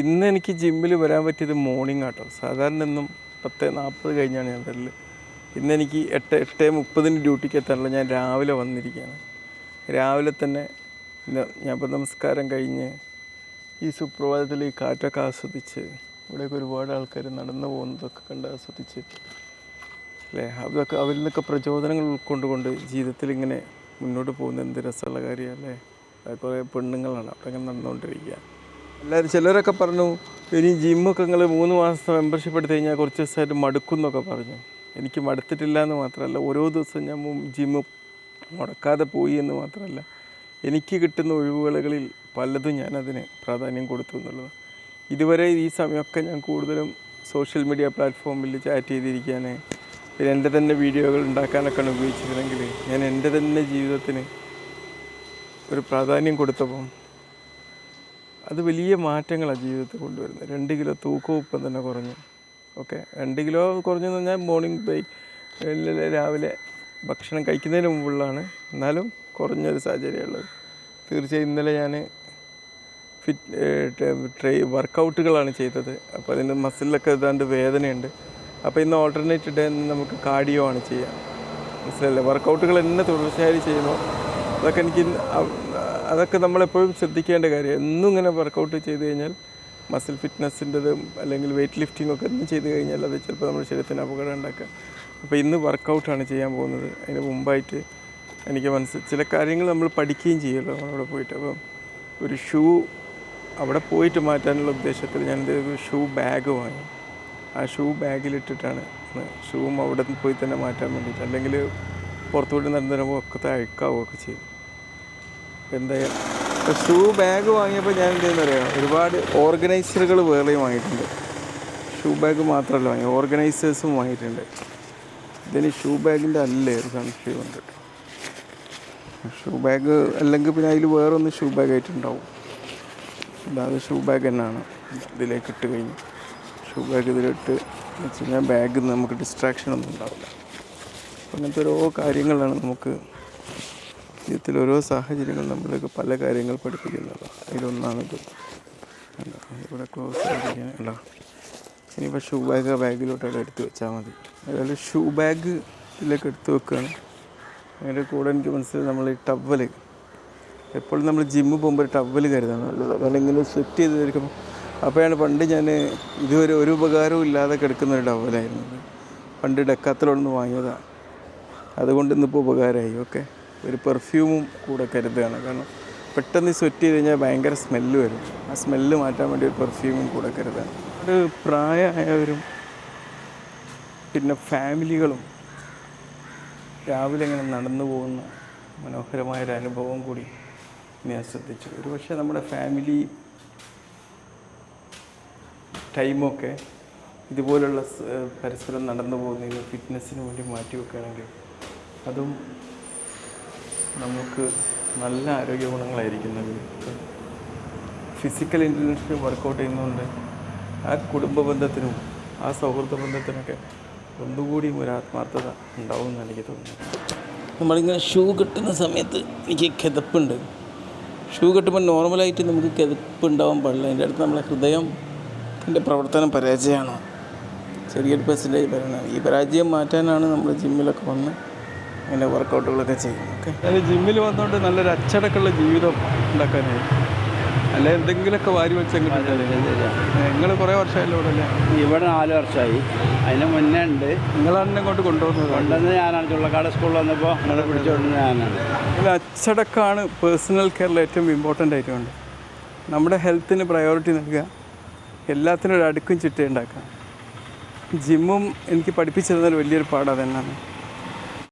ഇന്ന് എനിക്ക് ജിമ്മിൽ വരാൻ പറ്റിയത് മോർണിംഗ് ആട്ടോ. സാധാരണ ഇന്നും പത്ത് നാൽപ്പത് കഴിഞ്ഞാണ് ഞാൻ വരൽ. ഇന്ന് എനിക്ക് എട്ട് എട്ട് മുപ്പതിന് ഡ്യൂട്ടിക്ക് എത്താനുള്ള ഞാൻ രാവിലെ വന്നിരിക്കുകയാണ് രാവിലെ തന്നെ ഞാൻ ഇപ്പോൾ നമസ്കാരം കഴിഞ്ഞ് ഈ സുപ്രഭാതത്തിൽ ഈ കാറ്റൊക്കെ ആസ്വദിച്ച് ഇവിടെയൊക്കെ ഒരുപാട് ആൾക്കാർ നടന്നു പോകുന്നതൊക്കെ കണ്ട് ആസ്വദിച്ച് അല്ലേ? അതൊക്കെ അവരിൽ നിന്നൊക്കെ പ്രചോദനങ്ങൾ ഉൾക്കൊണ്ടുകൊണ്ട് ജീവിതത്തിൽ ഇങ്ങനെ മുന്നോട്ട് പോകുന്ന എന്ത് രസമുള്ള കാര്യമല്ലേ കുറേ പെണ്ണുങ്ങളാണ്. അവിടെ ഇങ്ങനെ നടന്നുകൊണ്ടിരിക്കുക. എല്ലാവരും ചിലരൊക്കെ പറഞ്ഞു ഇനി ജിമ്മൊക്കെ നിങ്ങൾ മൂന്ന് മാസത്തെ മെമ്പർഷിപ്പ് എടുത്തു കഴിഞ്ഞാൽ കുറച്ച് ദിവസമായിട്ട് മടുക്കും എന്നൊക്കെ പറഞ്ഞു. എനിക്ക് മടുത്തിട്ടില്ല എന്ന് മാത്രമല്ല ഓരോ ദിവസം ഞാൻ ജിമ്മ് മുടക്കാതെ പോയി എന്ന് മാത്രമല്ല എനിക്ക് കിട്ടുന്ന ഒഴിവുകളിൽ പലതും ഞാൻ അതിന് പ്രാധാന്യം കൊടുത്തു എന്നുള്ളത്. ഇതുവരെ ഈ സമയമൊക്കെ ഞാൻ കൂടുതലും സോഷ്യൽ മീഡിയ പ്ലാറ്റ്ഫോമിൽ ചാറ്റ് ചെയ്തിരിക്കാൻ പിന്നെ എന്റെ തന്നെ വീഡിയോകൾ ഉണ്ടാക്കാനൊക്കെയാണ് ഉപയോഗിച്ചിരുന്നെങ്കിൽ ഞാൻ എന്റെ തന്നെ ജീവിതത്തിന് ഒരു പ്രാധാന്യം കൊടുത്തപ്പം അത് വലിയ മാറ്റങ്ങളാണ് ജീവിതത്തിൽ കൊണ്ടുവരുന്നത്. രണ്ട് കിലോ തൂക്കവും തന്നെ കുറഞ്ഞു. ഓക്കെ? രണ്ട് കിലോ കുറഞ്ഞു എന്ന് പറഞ്ഞാൽ മോർണിംഗ് ബ്രേക്ക് രാവിലെ ഭക്ഷണം കഴിക്കുന്നതിന് മുമ്പുള്ളതാണ്. എന്നാലും കുറഞ്ഞൊരു സാഹചര്യമുള്ളത് തീർച്ചയായും ഇന്നലെ ഞാൻ ഫിറ്റ് ട്രേ വർക്കൗട്ടുകളാണ് ചെയ്തത്. അപ്പോൾ അതിന്റെ മസിലൊക്കെ ഏതാണ്ട് വേദനയുണ്ട്. അപ്പോൾ ഇന്ന് ഓൾട്ടർനേറ്റ് ഡേ നമുക്ക് കാർഡിയോ ആണ് ചെയ്യുക മനസ്സിലല്ലേ വർക്കൗട്ടുകൾ എന്നെ തുടർച്ചയായി ചെയ്യുന്നു. അതൊക്കെ എനിക്ക് അതൊക്കെ നമ്മളെപ്പോഴും ശ്രദ്ധിക്കേണ്ട കാര്യം. എന്നും ഇങ്ങനെ വർക്കൗട്ട് ചെയ്ത് കഴിഞ്ഞാൽ മസിൽ ഫിറ്റ്നസ്സിന്റെതും അല്ലെങ്കിൽ വെയിറ്റ് ലിഫ്റ്റിംഗ് ഒക്കെ എന്നും ചെയ്ത് കഴിഞ്ഞാൽ അത് ചിലപ്പോൾ നമ്മുടെ ശരീരത്തിന് അപകടം ഉണ്ടാക്കുക അപ്പോൾ ഇന്ന് വർക്കൗട്ടാണ് ചെയ്യാൻ പോകുന്നത്. അതിന് മുമ്പായിട്ട് എനിക്ക് മനസ്സിൽ ചില കാര്യങ്ങൾ നമ്മൾ പഠിക്കുകയും ചെയ്യുമല്ലോ അവിടെ പോയിട്ട്. അപ്പം ഒരു ഷൂ അവിടെ പോയിട്ട് മാറ്റാനുള്ള ഉദ്ദേശത്തിൽ ഞാൻ ഒരു ഷൂ ബാഗ് വാങ്ങി. ആ ഷൂ ബാഗിലിട്ടിട്ടാണ് ഷൂവും അവിടെ പോയി തന്നെ മാറ്റാൻ വേണ്ടിയിട്ട് അല്ലെങ്കിൽ പുറത്തുകൂടി നടന്നു ഒക്കെ അഴുക്കാവുകയൊക്കെ ചെയ്യും എന്തായാലും ഇപ്പോൾ ഷൂ ബാഗ് വാങ്ങിയപ്പോൾ ഞാൻ എന്ത് അറിയാം? ഒരുപാട് ഓർഗനൈസറുകൾ വേറെയും വാങ്ങിയിട്ടുണ്ട്. ഷൂ ബാഗ് മാത്രമല്ല വാങ്ങി ഓർഗനൈസേഴ്സും വാങ്ങിയിട്ടുണ്ട്. ഇതിന് ഷൂ ബാഗിന്റെ അല്ലേ ഒരു സംശയമുണ്ട് ഷൂ ബാഗ് അല്ലെങ്കിൽ പിന്നെ അതിൽ വേറൊന്ന് ഷൂ ബാഗ് ആയിട്ടുണ്ടാവും. അല്ലാതെ ഷൂ ബാഗ് തന്നെയാണ് ഇതിലേക്ക് ഇട്ട് കഴിഞ്ഞു. ഷൂ ബാഗ് ഇതിലിട്ട് വെച്ച് കഴിഞ്ഞാൽ ബാഗിൽ നിന്ന് നമുക്ക് ഡിസ്ട്രാക്ഷൻ ഒന്നും ഉണ്ടാവില്ല. അങ്ങനത്തെ ഓരോ കാര്യങ്ങളാണ് നമുക്ക് ജീവിതത്തിൽ ഓരോ സാഹചര്യങ്ങൾ നമ്മളൊക്കെ പല കാര്യങ്ങൾ പഠിപ്പിക്കുന്നത് അതിലൊന്നാണിത്? ഇവിടെ ക്ലോസ് ചെയ്തിരിക്കുകയാണ് ഇനിയിപ്പോൾ ഷൂ ബാഗ് ആ ബാഗിലോട്ട് അവിടെ എടുത്ത് വെച്ചാൽ മതി. അതായത് ഷൂ ബാഗ് ഇതിലേക്ക് എടുത്ത് വെക്കുകയാണ് അതിന്റെ കൂടെ എനിക്ക് മനസ്സിലായി നമ്മൾ ഈ ടവൽ എപ്പോഴും നമ്മൾ ജിമ്മിൽ പോകുമ്പോൾ ടവൽ കരുതാണ് നല്ലത്. കാരണം ഇങ്ങനെ സെറ്റ് ചെയ്ത് വരുമ്പോൾ അപ്പോഴാണ് പണ്ട് ഞാൻ ഇതുവരെ ഒരു ഉപകാരവും ഇല്ലാതെ കിടക്കുന്ന ഒരു ടവലായിരുന്നു. പണ്ട് ഡെക്കാത്തലോന്ന് വാങ്ങിയതാണ് അതുകൊണ്ട് ഇന്നിപ്പോൾ ഉപകാരമായി ഓക്കെ ഒരു പെർഫ്യൂമും കൂടെ കരുതുകയാണ്. കാരണം പെട്ടെന്ന് സ്വെറ്റ് ചെയ്ത് കഴിഞ്ഞാൽ ഭയങ്കര സ്മെല്ല് വരും. ആ സ്മെല്ല് മാറ്റാൻ വേണ്ടി ഒരു പെർഫ്യൂമും കൂടെ കരുതാണ് ഒരു പ്രായമായവരും പിന്നെ ഫാമിലികളും രാവിലെ ഇങ്ങനെ നടന്നു പോകുന്ന മനോഹരമായൊരു അനുഭവം കൂടി ഞാൻ ശ്രദ്ധിച്ചു. ഒരു പക്ഷേ നമ്മുടെ ഫാമിലി ടൈമൊക്കെ ഇതുപോലുള്ള പരിസരം നടന്നു പോകുന്നതിന് ഫിറ്റ്നസ്സിന് വേണ്ടി മാറ്റി വെക്കുകയാണെങ്കിൽ അതും നമുക്ക് നല്ല ആരോഗ്യ ഗുണങ്ങളായിരിക്കും നമുക്ക് ഫിസിക്കൽ ഇന്റലിജൻസിന് വർക്കൗട്ട് ചെയ്യുന്നതുകൊണ്ട് ആ കുടുംബ ബന്ധത്തിനും ആ സൗഹൃദ ബന്ധത്തിനൊക്കെ ഒന്നുകൂടിയും ഒരു ആത്മാർത്ഥത ഉണ്ടാവും എന്ന് എനിക്ക് തോന്നുന്നു. നമ്മളിങ്ങനെ ഷൂ കെട്ടുന്ന സമയത്ത് എനിക്ക് കിതപ്പുണ്ട്. ഷൂ കെട്ടുമ്പോൾ നോർമലായിട്ട് നമുക്ക് കിതപ്പ് ഉണ്ടാവാൻ പാടില്ല. അതിന്റെ അടുത്ത് നമ്മളെ ഹൃദയത്തിന്റെ പ്രവർത്തനം പരാജയമാണ്. ചെറിയൊരു പെർസെന്റേജ് പറയുന്നത് ഈ പരാജയം മാറ്റാനാണ് നമ്മൾ ജിമ്മിലൊക്കെ വന്ന് അങ്ങനെ വർക്കൗട്ടുകളൊക്കെ ചെയ്യും ഓക്കെ ഞാൻ ജിമ്മിൽ വന്നുകൊണ്ട് നല്ലൊരു അച്ചടക്കമുള്ള ജീവിതം ഉണ്ടാക്കാനായി. അല്ല എന്തെങ്കിലുമൊക്കെ വാരി വെച്ചെങ്കിലും നിങ്ങൾ കുറേ വർഷമായല്ലോ ഇവിടെ അല്ലേ? ഇവിടെ നാല് വർഷമായി. അതിന് മുന്നേ ഉണ്ട്. നിങ്ങളാണ് എന്നെ ഇങ്ങോട്ട് കൊണ്ടുവന്നത്? കൊണ്ടുവന്ന് ഞാനാണ്. ചുള്ളക്കാട് സ്കൂളിൽ വന്നപ്പോൾ നിങ്ങളെ പിടിച്ചുകൊണ്ടുവന്ന് ഞാനാണ്. ഇതിൽ അച്ചടക്കമാണ് പേഴ്സണൽ കെയറിൽ ഏറ്റവും ഇമ്പോർട്ടന്റ് ആയിട്ടുണ്ട്. നമ്മുടെ ഹെൽത്തിന് പ്രയോറിറ്റി നൽകുക. എല്ലാത്തിനും ഒരു അടുക്കും ചിട്ട ഉണ്ടാക്കുക. ജിമ്മും എനിക്ക് പഠിപ്പിച്ചിരുന്നൊരു വലിയൊരു പാഠം തന്നെയാണ്.